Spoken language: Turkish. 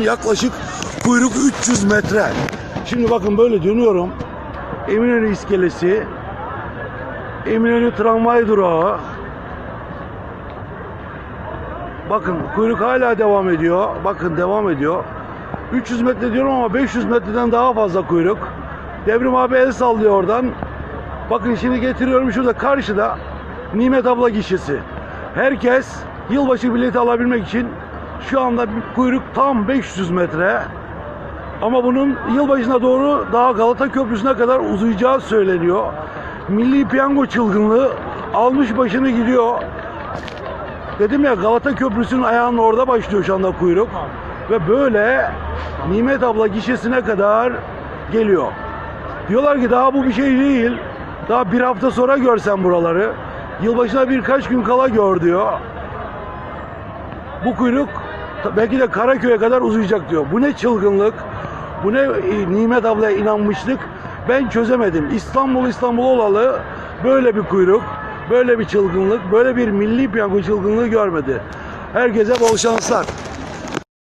Yaklaşık kuyruk 300 metre. Şimdi bakın böyle dönüyorum. Eminönü iskelesi. Eminönü tramvay durağı. Bakın kuyruk hala devam ediyor. Bakın devam ediyor. 300 metre diyorum ama 500 metreden daha fazla kuyruk. Devrim abi el sallıyor oradan. Bakın şimdi getiriyorum şurada karşıda Nimet abla gişesi. Herkes yılbaşı bileti alabilmek için şu anda bir kuyruk tam 500 metre. Ama bunun yılbaşına doğru daha Galata Köprüsü'ne kadar uzayacağı söyleniyor. Milli piyango çılgınlığı almış başını gidiyor. Dedim ya Galata Köprüsü'nün ayağının orada başlıyor şu anda kuyruk. Ve böyle Nimet abla gişesine kadar geliyor. Diyorlar ki daha bu bir şey değil. Daha bir hafta sonra görsen buraları. Yılbaşına birkaç gün kala gör diyor. Bu kuyruk belki de Karaköy'e kadar uzayacak diyor. Bu ne çılgınlık, bu ne e, Nimet ablaya inanmışlık ben çözemedim. İstanbul İstanbul olalı böyle bir kuyruk, böyle bir çılgınlık, böyle bir milli piyango çılgınlığı görmedi. Herkese bol şanslar.